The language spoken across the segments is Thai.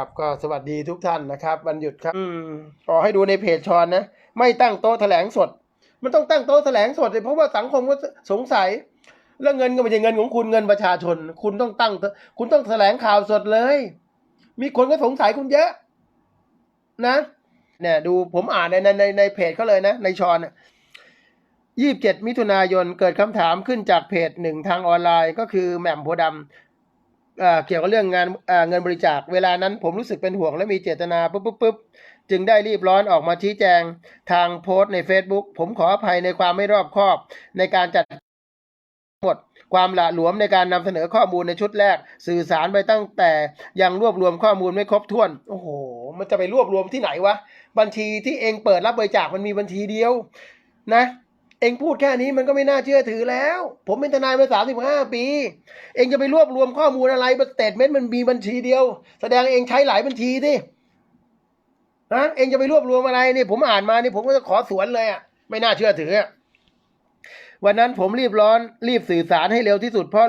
ครับ ก็สวัสดีทุกท่านนะครับวันหยุดครับอืมขอให้ดูในเพจชอนนะ ไม่ตั้งโต๊ะแถลงสด มันต้องตั้งโต๊ะแถลงสดเลยเพราะว่าสังคมก็สงสัย แล้วเงินก็ไม่ใช่เงินของคุณเงินประชาชน คุณต้องตั้ง คุณต้องแถลงข่าวสดเลย มีคนก็สงสัยคุณเยอะ นะเนี่ยดูผมอ่านในในในในเพจเขาเลยนะ ในชอนยี่สิบเจ็ดมิถุนายนเกิดคำถามขึ้นจากเพจหนึ่งทางออนไลน์ ก็คือแหม่มโพธิ์ดำ เกี่ยวกับเรื่องงานเงินบริจาค เวลานั้นผมรู้สึกเป็นห่วงและมีเจตนาปุ๊บปุ๊บปุ๊บจึงได้รีบร้อนออกมาชี้แจงทางโพสต์ใน Facebook ผมขออภัยในความไม่รอบคอบในการจัดหมดความละหลวมในการนำเสนอข้อมูลในชุดแรก สื่อสารไปตั้งแต่ยังรวบรวมข้อมูลไม่ครบถ้วน โอ้โห มันจะไปรวบรวมที่ไหนวะ บัญชีที่เองเปิดรับบริจาคมันมีบัญชีเดียว นะ เองพูดแค่นี้มันก็ไม่น่าเชื่อถือแล้ว ผมเป็นทนายมาสามสิบห้าปี เองจะไปรวบรวมข้อมูลอะไรสเตทเมนต์มันมีบัญชีเดียว แสดงเองใช้หลายบัญชีดินะเองจะไปรวบรวมอะไรนี่ผมอ่านมานี่ผมก็จะขอสวนเลยอะไม่น่าเชื่อถือวันนั้นผมรีบร้อนรีบสื่อสารให้เร็วที่สุดเพราะ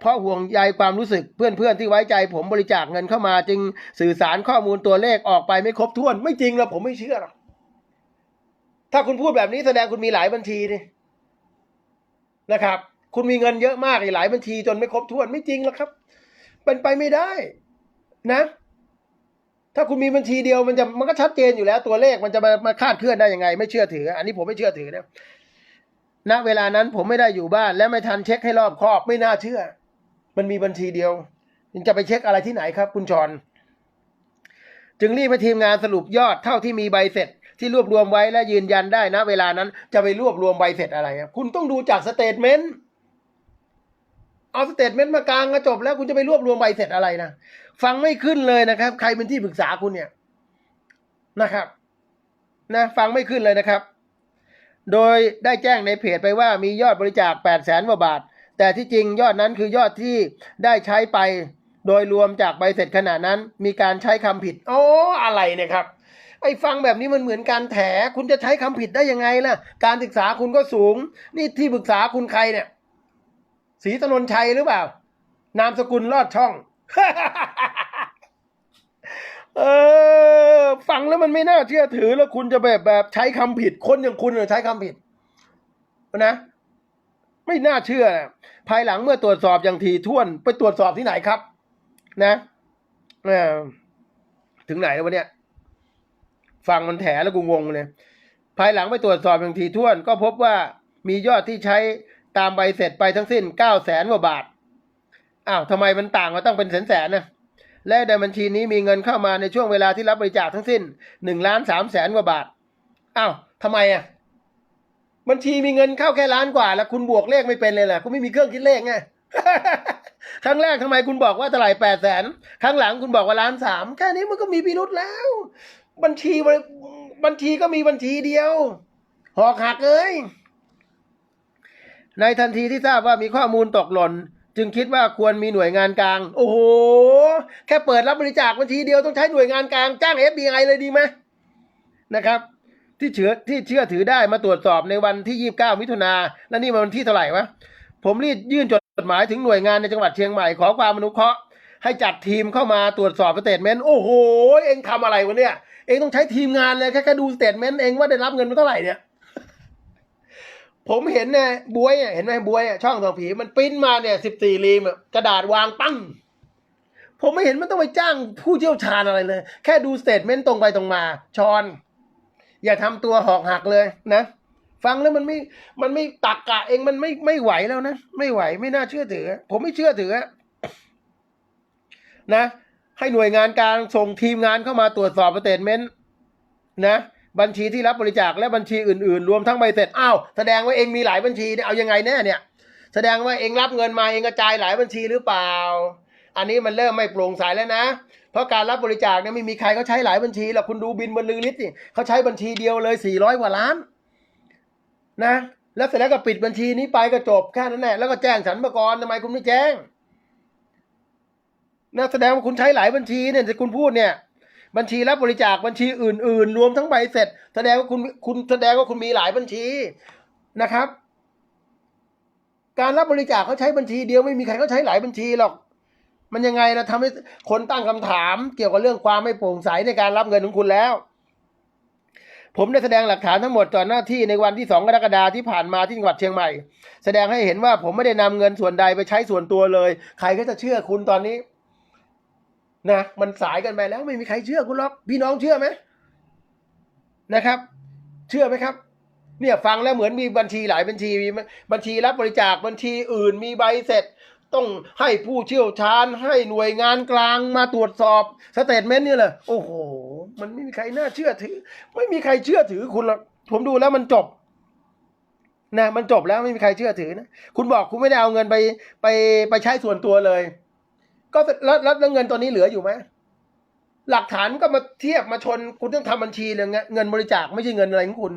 เพราะห่วงใยความรู้สึกเพื่อนๆที่ไว้ใจ ผมบริจาคเงินเข้ามาจึงสื่อสารข้อมูลตัวเลขออกไปไม่ครบถ้วน ไม่จริงหรอกผมไม่เชื่อหรอก ถ้าคุณพูดแบบนี้แสดงคุณมีหลายบัญชีนี่นะครับ คุณมีเงินเยอะมากหลายบัญชีจนไม่ครบถ้วนไม่จริงหรอกครับ เป็นไปไม่ได้ นะ ถ้าคุณมีบัญชีเดียวมันจะมันก็ชัดเจนอยู่แล้ว ตัวเลขมันจะมามาคาดเคลื่อนได้ยังไง ไม่เชื่อถือ อันนี้ผมไม่เชื่อถือนะณเวลานั้นผมไม่ได้อยู่บ้าน และไม่ทันเช็คให้รอบคอบไม่น่าเชื่อ มันมีบัญชีเดียวยังจะไปเช็คอะไรที่ไหนครับ คุณชอน จึงรีบไปทีมงานสรุปยอดเท่าที่มีใบเสร็จ ที่รวบรวมไว้และยืนยันได้นะ เวลานั้นจะไปรวบรวมใบเสร็จอะไรครับคุณต้องดูจากสเตทเมนต์เอาสเตทเมนต์มากลางก็จบแล้วคุณจะไปรวบรวมใบเสร็จอะไรนะฟังไม่ขึ้นเลยนะครับ ใครเป็นที่ปรึกษาคุณเนี่ยนะครับ นะ ฟังไม่ขึ้นเลยนะครับ โดยได้แจ้งในเพจไปว่ามียอดบริจาค8 0 0แสนกว่าบาท แต่ที่จริงยอดนั้นคือยอดที่ได้ใช้ไป โดยรวมจากใบเสร็จขณะนั้น มีการใช้คำผิด โอ้ อะไรเนี่ยครับ ไอ้ฟังแบบนี้มันเหมือนการแถคุณจะใช้คำผิดได้ยังไงล่ะ การศึกษาคุณก็สูง นี่ที่ปรึกษาคุณใครเนี่ยศรีถนนชัยหรือเปล่า นามสกุลลอดช่อง เออ ฟังแล้วมันไม่น่าเชื่อถือแล้วคุณจะแบบแบบใช้คำผิด คนอย่างคุณเนี่ยใช้คำผิดนะไม่น่าเชื่อนะภายหลังเมื่อตรวจสอบอย่างถี่ถ้วน ไปตรวจสอบที่ไหนครับ นะเออถึงไหนแล้ววะเนี่ย ฟังมันแถแล้วกูงงเลย ภายหลังไปตรวจสอบอย่างถี่วน ก็พบว่ามียอดที่ใช้ตามใบเสร็จไปทั้งสิ้นเก้าแสนกว่าบาท อ้าวทำไมมันต่างมาต้องเป็นแสนแสนนะและในบัญชีนี้มีเงินเข้ามาในช่วงเวลาที่รับบริจาคทั้งสิ้นหนึ่งล้านสามแสนกว่าบาท อ้าวทำไมอะ บัญชีมีเงินเข้าแค่ล้านกว่า แล้วคุณบวกเลขไม่เป็นเลยล่ะคุณไม่มีเครื่องคิดเลขไงครั้งแรกทำไมคุณบอกว่าเท่าไหร่แปดแสนครั้งหลังคุณบอกว่าล้านสามแค่นี้มันก็มีพิรุษแล้ว บัญชีบัญชีก็มีบัญชีเดียว หอกหักเอ้ยในทันทีที่ทราบว่ามีข้อมูลตกหล่น จึงคิดว่าควรมีหน่วยงานกลาง โอ้โห แค่เปิดรับบริจาคบัญชีเดียวต้องใช้หน่วยงานกลางจ้าง FBI เลยดีไหมนะครับ ที่เชื่อที่เชื่อถือได้มาตรวจสอบในวันที่ 29 มิถุนาและนี่มันวันที่เท่าไหร่วะผมรีบยื่นจดหมายถึงหน่วยงานในจังหวัดเชียงใหม่ขอความอนุเคราะห์ให้จัดทีมเข้ามาตรวจสอบสเตทเมนต์โอ้โห เองทำอะไรวะเนี่ย องต้องใช้ทีมงานเลยแค่แค่ดูสเตทเมนต์เองว่าได้รับเงินมาเท่าไหร่เนี่ย ผมเห็นเนี่ยบวยเนี่ยเห็นไหมบวยอะช่องสองผีมันปริ้นมาเนี่ยสิบสี่รีมกระดาษวางปั้งผมไม่เห็นมันต้องไปจ้างผู้เชี่ยวชาญอะไรเลย แค่ดูสเตทเมนต์ตรงไปตรงมาชอน อย่าทำตัวหอกหักเลยนะฟังแล้วมันไม่ มันไม่ตักกะเองมันไม่ไม่ไหวแล้วนะ ไม่ไหวไม่น่าเชื่อถือ ผมไม่เชื่อถือนะ ให้หน่วยงานกลางส่งทีมงานเข้ามาตรวจสอบสเตทเมนต์นะบัญชีที่รับบริจาคและบัญชีอื่นๆ รวมทั้งใบเสร็จอ้าวแสดงว่าเองมีหลายบัญชีเนี่ยเอายังไงแน่เนี่ยแสดงว่าเองรับเงินมาเองกระจายหลายบัญชีหรือเปล่า อันนี้มันเริ่มไม่โปร่งใสแล้วนะ เพราะการรับบริจาคเนี่ยไม่มีใครเขาใช้หลายบัญชีหรอกคุณดูบินบรรลือฤทธิ์นี่เขาใช้บัญชีเดียวเลยสี่ร้อยกว่าล้านนะแล้วเสร็จแล้วก็ปิดบัญชีนี้ไปก็จบแค่นั้นแหละแล้วก็แจ้งสรรพากรทำไมคุณไม่แจ้ง นะแสดงว่าคุณใช้หลายบัญชีเนี่ยที่คุณพูดเนี่ย บัญชีรับบริจาคบัญชีอื่น ๆ รวมทั้งใบเสร็จ แสดงว่าคุณคุณแสดงว่าคุณมีหลายบัญชีนะครับ การรับบริจาคเขาใช้บัญชีเดียวไม่มีใครเขาใช้หลายบัญชีหรอก มันยังไงเราทำให้คนตั้งคำถาม เกี่ยวกับเรื่องความไม่โปร่งใสในการรับเงินของคุณแล้วผมได้แสดงหลักฐานทั้งหมดต่อหน้าที่ในวันที่ 2 กรกฎาคมที่ผ่านมาที่จังหวัดเชียงใหม่ แสดงให้เห็นว่าผมไม่ได้นำเงินส่วนใดไปใช้ส่วนตัวเลย ใครก็จะเชื่อคุณตอนนี้ นะมันสายกันไปแล้วไม่มีใครเชื่อคุณหรอกพี่น้องเชื่อไหมนะครับ เชื่อไหมครับ เนี่ยฟังแล้วเหมือนมีบัญชีหลายบัญชีมีบัญชีรับบริจาคบัญชีอื่นมีใบเสร็จ ต้องให้ผู้เชี่ยวชาญ ให้หน่วยงานกลางมาตรวจสอบสเตทเมนต์นี่แหละโอ้โห มันไม่มีใครน่าเชื่อถือ ไม่มีใครเชื่อถือคุณหรอกผมดูแล้วมันจบนะมันจบแล้วไม่มีใครเชื่อถือนะคุณบอกคุณไม่ได้เอาเงินไปไปไปใช้ส่วนตัวเลย ก็แล้วแล้วเงินตัวนี้เหลืออยู่ไหมหลักฐานก็มาเทียบมาชนคุณต้องทำบัญชีเลยเงินบริจาคไม่ใช่เงินอะไรของคุณ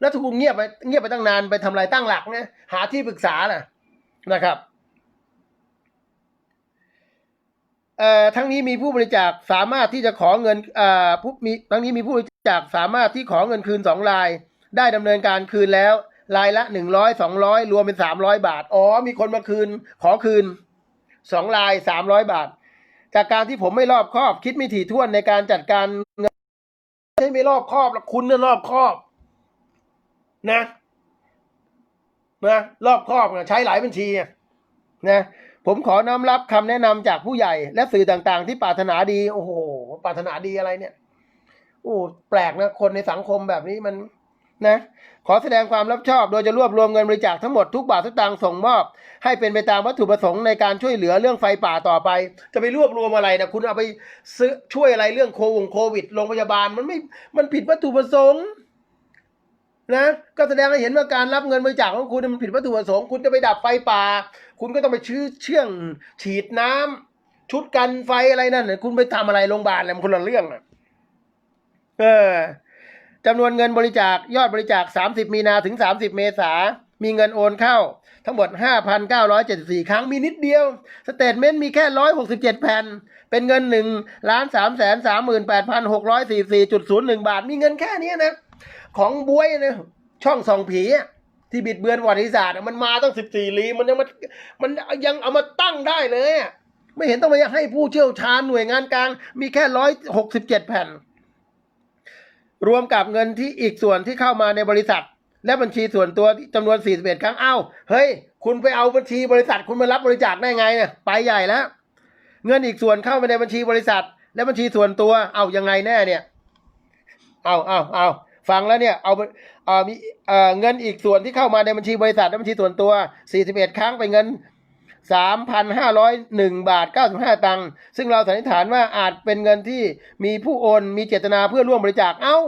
แล้วถ้าคุณเงียบไปเงียบไปตั้งนานไปทำอะไรตั้งหลักนะหาที่ปรึกษาน่ะนะครับเอ่อทั้งนี้มีผู้บริจาคสามารถที่จะขอเงินเอ่อผู้มีทั้งนี้มีผู้บริจาคสามารถที่ขอเงินคืนสองราย ได้ดำเนินการคืนแล้วรายละหนึ่งร้อยสองร้อยรวมเป็นสามร้อยบาทอ๋อมีคนมาคืนขอคืน สองรายสามร้อยบาท จากการที่ผมไม่รอบครอบ คิดไม่ถี่ถ้วนในการจัดการเงินไม่ใช่ไม่รอบครอบหรอกคุณเนี่ยรอบครอบ นะนะรอบครอบนะใช้หลายบัญชีนะผมขอน้อมรับคำแนะนำจากผู้ใหญ่ และสื่อต่างๆ ที่ปรารถนาดี โอ้โหปรารถนาดีอะไรเนี่ย โอ้แปลกนะ คนในสังคมแบบนี้มัน นะขอแสดงความรับผิดชอบ โดยจะรวบรวมเงินบริจาคทั้งหมดทุกบาททุกตังค์ส่งมอบ ให้เป็นไปตามวัตถุประสงค์ในการช่วยเหลือเรื่องไฟป่าต่อไป จะไปรวบรวมอะไรนะคุณเอาไปซื้อช่วยอะไรเรื่องโควงโควิดโรงพยาบาลมันไม่มันผิดวัตถุประสงค์นะก็แสดงให้เห็นว่าการรับเงินบริจาคของคุณมันผิดวัตถุประสงค์คุณจะไปดับไฟป่า คุณก็ต้องไปชื้อเชื่อง ฉีดน้ำชุดกันไฟอะไรนั่นคุณไปทำอะไรโรงพยาบาลอะไรมันคนละเรื่องอะเออ จำนวนเงินบริจาคยอดบริจาค 30 มีนาถึง 30 เมษามีเงินโอนเข้า ทั้งหมด 5,974 ครั้งมีนิดเดียว สเตทเมนต์มีแค่ 167 แผ่น เป็นเงิน 1 ล้าน3แสน38,644.01 บาท มีเงินแค่นี้นะ ของบวยนะช่องสองผีที่บิดเบือนประวัติศาสตร์มันมาตั้ง 14 ลีมันยังมันมันยังเอามาตั้งได้เลย ไม่เห็นต้องไปให้ผู้เชี่ยวชาญหน่วยงานกลางมีแค่ 167 แผ่น รวมกับเงินที่อีกส่วนที่เข้ามาในบริษัท และบัญชีส่วนตัวจำนวน 41 ครั้งเอ้าเฮ้ย คุณไปเอาบัญชีบริษัทคุณมารับบริจาคได้ไงเนี่ยไปใหญ่แล้ว เงินอีกส่วนเข้าไปในบัญชีบริษัท และบัญชีส่วนตัวเอายังไงแน่เนี่ยเอาเอาเอาฟังแล้วเนี่ยเอาเอ่อมีเอ่อเงินอีกส่วนที่เข้ามาในบัญชีบริษัทและบัญชีส่วนตัว 41 ครั้งเป็นเงิน 3,501 บาท 95 ตังค์ซึ่งเราสันนิษฐานว่าอาจเป็นเงินที่มีผู้โอนมีเจตนาเพื่อร่วมบริจาคเอ้า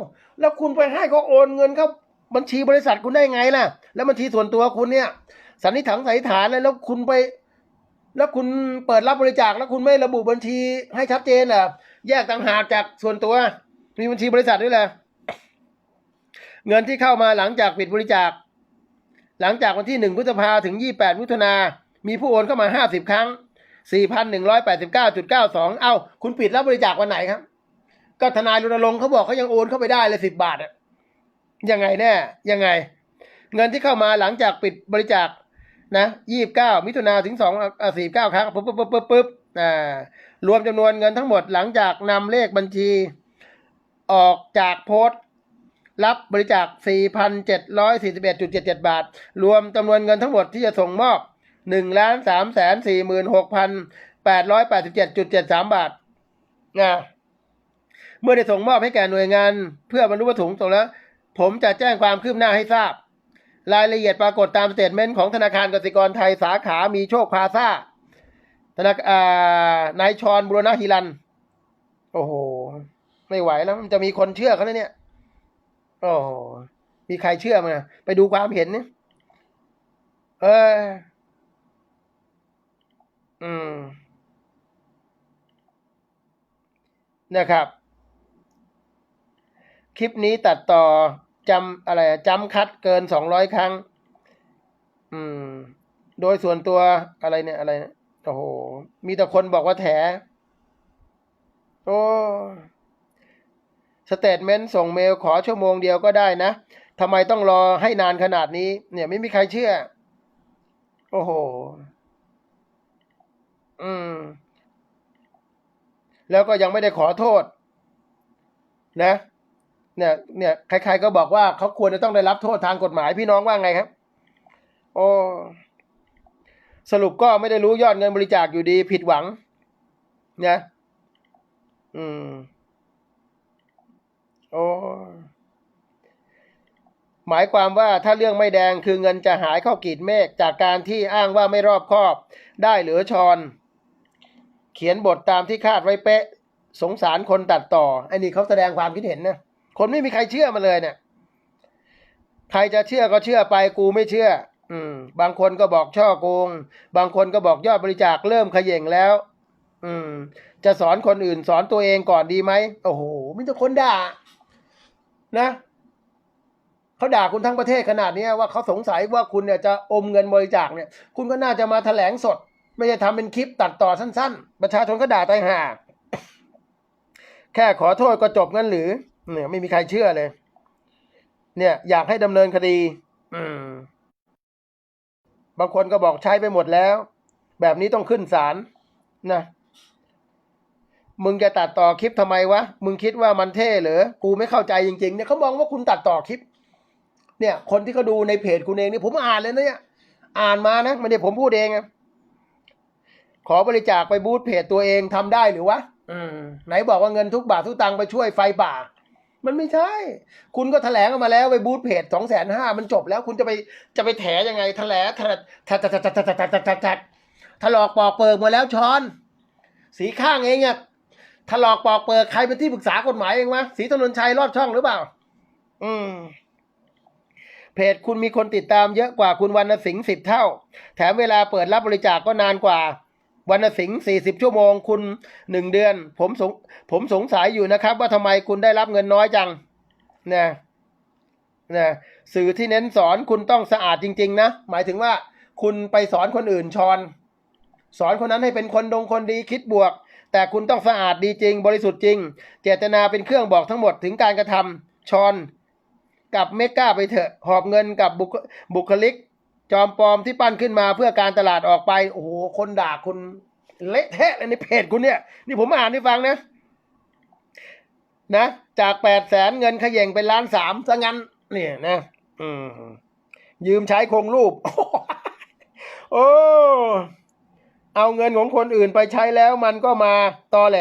แล้วคุณไปให้เขาโอนเงินเข้าบัญชีบริษัทคุณได้ไงล่ะ แล้วบัญชีส่วนตัวคุณเนี่ยสันนิษฐานสันนิษฐานเลยแล้วคุณไป แล้วคุณเปิดรับบริจาคแล้วคุณไม่ระบุบัญชีให้ชัดเจนเหรอแยกต่างหากจากส่วนตัว มีบัญชีบริษัทด้วยเหรอเงินที่เข้ามาหลังจากปิดบริจาค หลังจากวันที่หนึ่งพฤษภาถึงยี่แปดมิถุนา มีผู้โอนเข้ามาห้าสิบครั้งสี่พันหนึ่งร้อยแปดสิบเก้าจุดเก้าสองเอ้า คุณปิดรับบริจาควันไหนครับ ก็ทนายรณรงค์เขาบอกเขายังโอนเข้าไปได้เลยสิบบาทอะยังไงแน่ยังไง เงินที่เข้ามาหลังจากปิดบริจาคนะยี่บเก้ามิถุนาถึงสองสี่เก้าครั้งปุ๊บปุ๊บปุ๊บปุ๊บปุ๊บอ่ารวมจำนวนเงินทั้งหมดหลังจากนำเลขบัญชี ออกจากโพสต์รับบริจาค 4,741.77 บาท รวมจำนวนเงินทั้งหมดที่จะส่งมอบ 1ล้าน3แสน46,887.73บเจ็ดจุดเจ็ดสามบาทนะเมื่อได้ส่งมอบให้แก่หน่วยงาน เพื่อบรรลุวัตถุประสงค์แล้ว ผมจะแจ้งความคืบหน้าให้ทราบ รายละเอียดปรากฏตามสเตทเมนต์ของธนาคารกสิกรไทยสาขามีโชคพาซาธนาอ่านายชรบุรณะฮิรัน โอ้โห ไม่ไหวแล้วมันจะมีคนเชื่อเขาแล้วเนี่ย โอ้โห มีใครเชื่อมั้ยไปดูความเห็นนี่เออ อืม นะครับ คลิปนี้ตัดต่อจำอะไรจำคัดเกินสองร้อยครั้ง อืม โดยส่วนตัวอะไรเนี่ยอะไรโอ้โห มีแต่คนบอกว่าแถโอ้สเตทเมนต์ส่งเมลขอชั่วโมงเดียวก็ได้นะทำไมต้องรอให้นานขนาดนี้ เนี่ยไม่มีใครเชื่อ โอ้โห อืม แล้วก็ยังไม่ได้ขอโทษ นะ เนี่ย เนี่ย ใครๆก็บอกว่าเขาควรจะต้องได้รับโทษทางกฎหมายพี่น้องว่าไงครับ โอ้สรุปก็ไม่ได้รู้ยอดเงินบริจาคอยู่ดี ผิดหวัง นะ อืม โอ้หมายความว่าถ้าเรื่องไม่แดงคือเงินจะหายเข้ากรีดเมฆจากการที่อ้างว่าไม่รอบคอบ ได้หรือชอน เขียนบทตามที่คาดไว้เป๊ะ สงสารคนตัดต่อไอ้นี่เขาแสดงความคิดเห็นนะคนไม่มีใครเชื่อมาเลยเนี่ยใครจะเชื่อก็เชื่อไปกูไม่เชื่อ อืม บางคนก็บอกช่อโกง บางคนก็บอกยอดบริจาคเริ่มขย่งแล้ว อืม จะสอนคนอื่นสอนตัวเองก่อนดีไหมโอ้โหมีแต่คนด่า นะเขาด่าคุณทั้งประเทศขนาดเนี้ยว่าเขาสงสัยว่าคุณเนี่ยจะอมเงินบริจาคเนี่ย คุณก็น่าจะมาแถลงสด ไม่ใช่ทำเป็นคลิปตัดต่อสั้น ๆ ประชาชนก็ด่าตายห่าแค่ขอโทษก็จบงั้นหรือเนี่ยไม่มีใครเชื่อเลย เนี่ย อยากให้ดำเนินคดี อืม บางคนก็บอกใช้ไปหมดแล้ว แบบนี้ต้องขึ้นศาลนะมึงจะตัดต่อคลิปทำไมวะ มึงคิดว่ามันเท่เหรอ กูไม่เข้าใจจริงๆ เนี่ยเขามองว่าคุณตัดต่อคลิป เนี่ย คนที่เขาดูในเพจคุณเองนี่ผมอ่านเลยนะเนี่ย อ่านมานะไม่ได้ผมพูดเองอะ ขอบริจาคไปบูธเพจตัวเองทำได้หรือวะไหนบอกว่าเงินทุกบาททุกตังไปช่วยไฟป่า มันไม่ใช่ คุณก็แถลงออกมาแล้วไปบูธเพจสองแสนห้ามันจบแล้วคุณจะไปจะไปแถยังไงแถลงแถลงแถลงแถลงแถลแถลแถลงถลอกปอกเปิกมาแล้วช้อน สีข้างเองเนี่ยถลอกปอกเปิกใครเป็นที่ปรึกษากฎหมายเองวะสีถนนชัยรอดช่องหรือเปล่า อืมเพจคุณมีคนติดตามเยอะกว่าคุณวันณสิงห์สิบเท่า แถมเวลาเปิดรับบริจาคกก็นานกว่า วรรณสิงห์สี่สิบชั่วโมง คุณหนึ่งเดือน ผมสงผมสงสัยอยู่นะครับ ว่าทำไมคุณได้รับเงินน้อยจังนะนะสื่อที่เน้นสอนคุณต้องสะอาดจริง ๆ นะ หมายถึงว่าคุณไปสอนคนอื่นชอน สอนคนนั้นให้เป็นคนดงคนดีคิดบวก แต่คุณต้องสะอาดดีจริง บริสุทธิ์จริง เจตนาเป็นเครื่องบอกทั้งหมดถึงการกระทำชอนกับเมก้าไปเถอะ หอบเงินกับบุคบุคลิก จอมปลอมที่ปั้นขึ้นมาเพื่อการตลาดออกไป โอ้โห คนด่าคุณเละเทะเลยในเพจคุณเนี่ย นี่ผมอ่านให้ฟังนะ นะ จากแปดแสนเงินขย่งเป็นล้านสามซะงั้น เนี่ยนะ อืม ยืมใช้โครงรูป โอ้เอาเงินของคนอื่นไปใช้แล้วมันก็มาตอแหล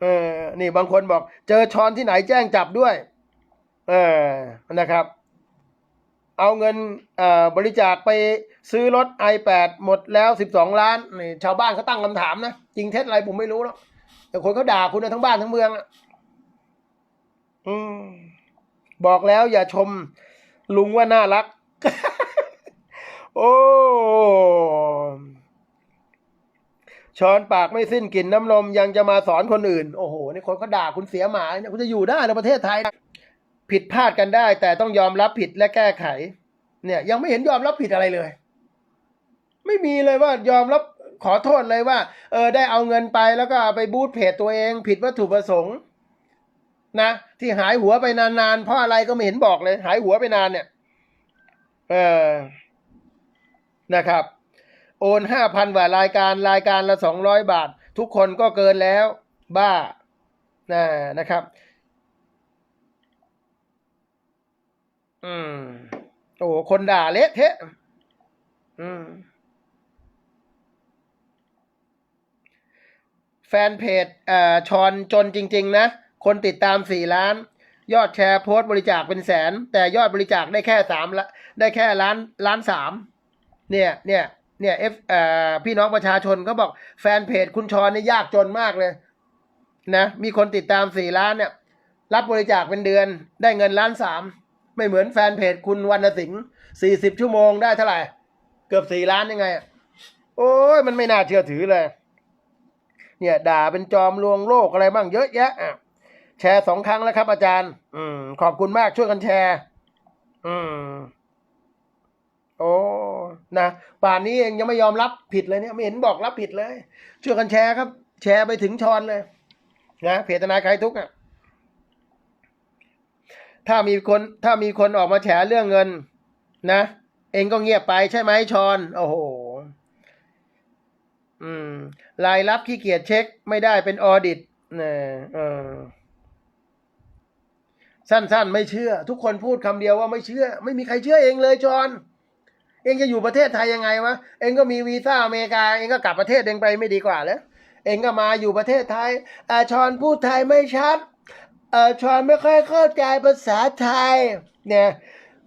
เออ นี่บางคนบอก เจอช้อนที่ไหนแจ้งจับด้วย เออ นะครับ เอาเงินบริจาคไปซื้อรถ i8 หมดแล้วสิบสองล้านนี่ชาวบ้านเขาตั้งคำถามนะ จริงเท็จอะไรผมไม่รู้แล้วแต่คนเขาด่าคุณนะทั้งบ้านทั้งเมืองอะอืมบอกแล้วอย่าชมลุงว่าน่ารัก โอ้ช้อนปากไม่สิ้นกลิ่นน้ำนมยังจะมาสอนคนอื่น โอ้โห นี่คนเขาด่าคุณเสียหมาเนี่ยคุณจะอยู่ได้ในประเทศไทย ผิดพลาดกันได้ แต่ต้องยอมรับผิดและแก้ไข เนี่ยยังไม่เห็นยอมรับผิดอะไรเลย ไม่มีเลยว่ายอมรับขอโทษเลยว่า เออได้เอาเงินไปแล้วก็ไปบูทเพจตัวเอง ผิดวัตถุประสงค์ นะ ที่หายหัวไปนานๆเพราะอะไรก็ไม่เห็นบอกเลย หายหัวไปนานเนี่ย เออนะครับ โอนห้าพันบารายการรายการละสองร้อยบาท ทุกคนก็เกินแล้ว บ้านะนะครับ อืมโอ้คนด่าเละเทะอืมแฟนเพจเอ่อชอนจนจริง ๆ นะ คนติดตามสี่ล้าน ยอดแชร์โพสต์บริจาคเป็นแสน แต่ยอดบริจาคได้แค่สามละได้แค่ล้านล้านสามเนี่ยเนี่ยเนี่ยเอฟเอ่อพี่น้องประชาชนก็บอกแฟนเพจคุณชอนนี่ยากจนมากเลยนะ มีคนติดตามสี่ล้านเนี่ย รับบริจาคเป็นเดือนได้เงินล้านสาม ไม่เหมือนแฟนเพจคุณวรรณสิงห์สี่สิบชั่วโมงได้เท่าไหร่ เกือบสี่ล้านยังไงอะโอ้ยมันไม่น่าเชื่อถือเลย เนี่ย ด่าเป็นจอมลวงโลกอะไรบ้างเยอะแยะอะแชร์สองครั้งแล้วครับอาจารย์ อืม ขอบคุณมากช่วยกันแชร์ อืม โอ้นะป่านนี้เองยังไม่ยอมรับผิดเลยเนี่ย ไม่เห็นบอกรับผิดเลย ช่วยกันแชร์ครับ แชร์ไปถึงชอนเลย นะเพจทนายใครทุกข์อะ ถ้ามีคนถ้ามีคนออกมาแฉเรื่องเงิน นะ เองก็เงียบไปใช่ไหมชอน โอ้โหอืมรายรับขี้เกียจเช็คไม่ได้เป็นออดิตนะเออสั้นๆ ไม่เชื่อ ทุกคนพูดคำเดียวว่าไม่เชื่อ ไม่มีใครเชื่อเองเลยจอน เองจะอยู่ประเทศไทยยังไงวะ เองก็มีวีซ่าอเมริกา เองก็กลับประเทศเองไปไม่ดีกว่าแล้ว เองก็มาอยู่ประเทศไทยอาชอนพูดไทยไม่ชัด เออชอนไม่ค่อยเข้าใจภาษาไทยเนี่ย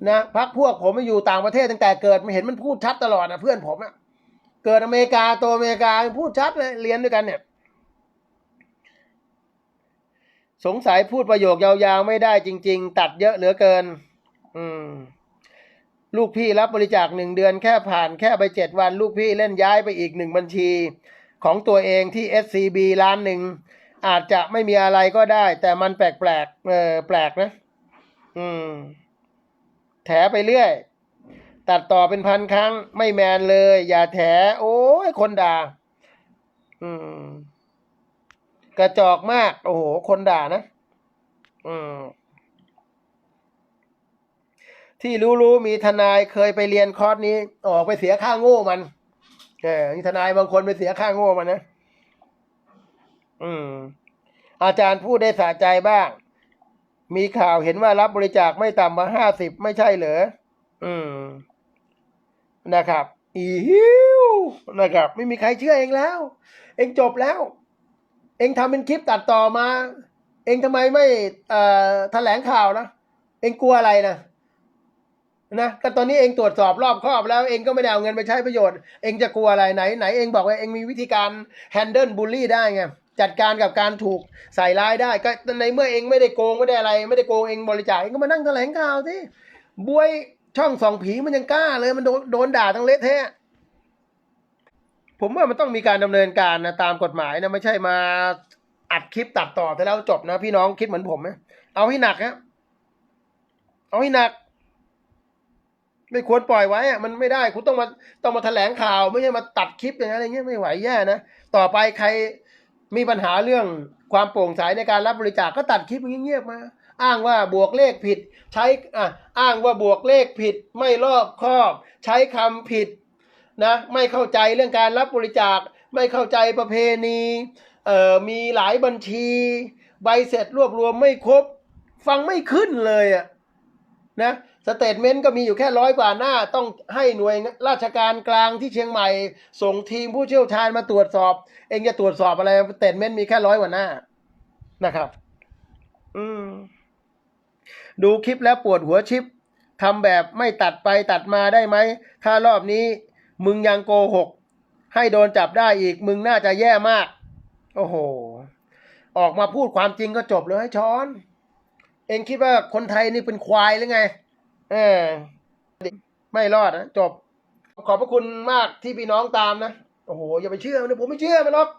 นะพักพวกผมมาอยู่ต่างประเทศตั้งแต่เกิดไม่เห็นมันพูดชัดตลอดนะเพื่อนผมอะเกิดอเมริกาโตอเมริกาพูดชัดเลยเรียนด้วยกันเนี่ย สงสัยพูดประโยคยาวๆไม่ได้จริง ๆ ตัดเยอะเหลือเกิน อืม ลูกพี่รับบริจาคหนึ่งเดือนแค่ผ่านแค่ไปเจ็ดวัน ลูกพี่เล่นย้ายไปอีกหนึ่งบัญชี ของตัวเองที่ SCB ล้านหนึ่ง อาจจะไม่มีอะไรก็ได้ แต่มันแปลกๆเออแปลกนะ อืม แถไปเรื่อย ตัดต่อเป็นพันครั้ง ไม่แมนเลย อย่าแถ โอ้ยคนด่า อืม กระจอกมาก โอ้โห คนด่านะ อืม ที่รู้ๆมีทนายเคยไปเรียนคอร์สนี้ ออกไปเสียค่าโง่มัน เออทนายบางคนไปเสียค่าโง่มันนะ อืม อาจารย์พูดได้สะใจบ้าง มีข่าวเห็นว่ารับบริจาคไม่ต่ำกว่าห้าสิบไม่ใช่เหรอ อืม นะครับ อีฮิวนะครับ ไม่มีใครเชื่อเองแล้ว เองจบแล้ว เองทำเป็นคลิปตัดต่อมา เองทำไมไม่เอ่อแถลงข่าวนะ เองกลัวอะไรนะนะก็ตอนนี้เองตรวจสอบรอบครอบแล้วเองก็ไม่ได้เอาเงินไปใช้ประโยชน์ เองจะกลัวอะไรไหนไหนเองบอกว่าเองมีวิธีการแฮนเดิลบูลลี่ได้ไง จัดการกับการถูกใส่ร้ายได้ก็ในเมื่อเองไม่ได้โกงไม่ได้อะไร ไม่ได้โกงเองบริจาคเองก็มานั่งแถลงข่าวสิบวยช่องสองผีมันยังกล้าเลยมันโดนโดนด่าทั้งเละเทะผมว่ามันต้องมีการดำเนินการนะตามกฎหมายนะไม่ใช่มาอัดคลิปตัดต่อแต่แล้วจบนะ พี่น้องคิดเหมือนผมไหมเอาให้หนักฮะเอาให้หนัก ไม่ควรปล่อยไว้อะมันไม่ได้คุณต้องมาต้องมาแถลงข่าว ไม่ใช่มาตัดคลิปอย่างนั้นอะไรเงี้ยไม่ไหวแย่นะต่อไปใคร มีปัญหาเรื่องความโปร่งใสในการรับบริจาคก็ตัดคลิปเงียบๆมา อ้างว่าบวกเลขผิด ใช้อะอ้างว่าบวกเลขผิด ไม่รอบคอบ ใช้คำผิดนะไม่เข้าใจเรื่องการรับบริจาค ไม่เข้าใจประเพณีเอ่อมีหลายบัญชี ใบเสร็จรวบรวมไม่ครบ ฟังไม่ขึ้นเลยอะนะ สเตทเมนต์ก็มีอยู่แค่ร้อยกว่าหน้า ต้องให้หน่วยราชการกลางที่เชียงใหม่ ส่งทีมผู้เชี่ยวชาญมาตรวจสอบ เองจะตรวจสอบอะไรสเตทเมนต์มีแค่ร้อยกว่าหน้านะครับ อืม ดูคลิปแล้วปวดหัวชิปทำแบบไม่ตัดไปตัดมาได้ไหม ถ้ารอบนี้ มึงยังโกหก ให้โดนจับได้อีก มึงน่าจะแย่มาก โอ้โห ออกมาพูดความจริงก็จบเลยให้ช้อน เองคิดว่าคนไทยนี่เป็นควายหรือไง เออไม่รอดนะจบ ขอบพระคุณมากที่พี่น้องตามนะ โอ้โห อย่าไปเชื่อนนะผมไม่เชื่อมันหรอก